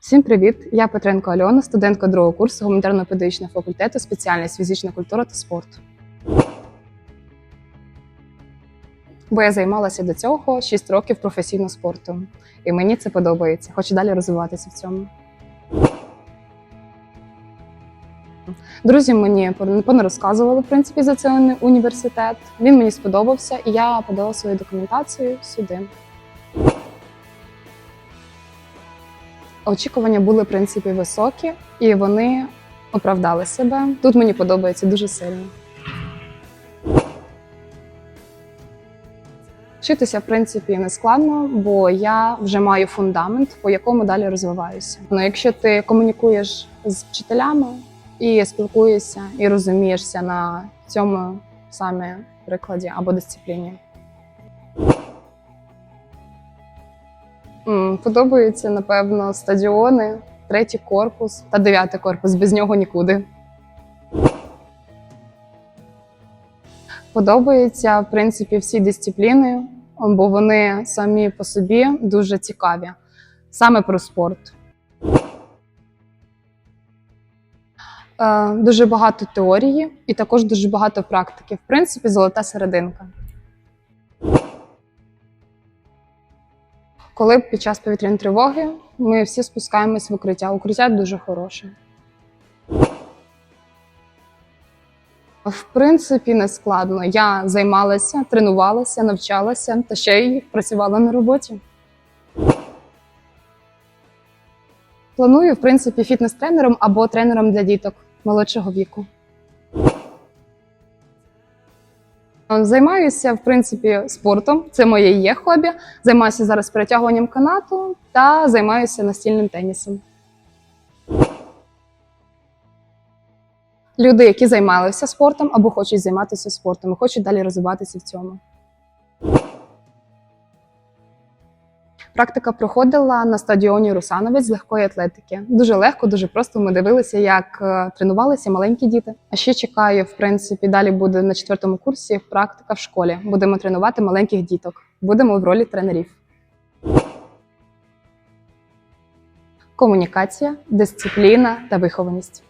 Всім привіт! Я Петренко Альона, студентка другого курсу гуманітарно-педагогічного факультету, спеціальність фізична культура та спорт. Бо я займалася до цього 6 років професійно спортом, і мені це подобається. Хочу далі розвиватися в цьому. Друзі мені понарозказували в принципі за цей університет. Він мені сподобався, і я подала свою документацію сюди. Очікування були в принципі високі, і вони оправдали себе. Тут мені подобається дуже сильно. Вчитися, в принципі, не складно, бо я вже маю фундамент, по якому далі розвиваюся. Ну, якщо ти комунікуєш з вчителями і спілкуєшся, і розумієшся на цьому саме прикладі або дисципліні. Подобаються, напевно, стадіони, третій корпус та дев'ятий корпус. Без нього нікуди. Подобаються, в принципі, всі дисципліни, бо вони самі по собі дуже цікаві. Саме про спорт. Е, Дуже багато теорії і також дуже багато практики. В принципі, золота серединка. Коли під час повітряної тривоги ми всі спускаємось в укриття. Укриття дуже хороше. В принципі, не складно. Я займалася, тренувалася, навчалася та ще й працювала на роботі. Планую, в принципі, фітнес-тренером або тренером для діток молодшого віку. Займаюся, в принципі, спортом. Це моє є хобі. Займаюся зараз перетягуванням канату та займаюся настільним тенісом. Люди, які займалися спортом або хочуть займатися спортом, і хочуть далі розвиватися в цьому. Практика проходила на стадіоні Русановець з легкої атлетики. Дуже легко, дуже просто. Ми дивилися, як е, тренувалися маленькі діти. А ще чекаю, в принципі, далі буде на четвертому курсі практика в школі. Будемо тренувати маленьких діток. Будемо в ролі тренерів. Комунікація, дисципліна та вихованість.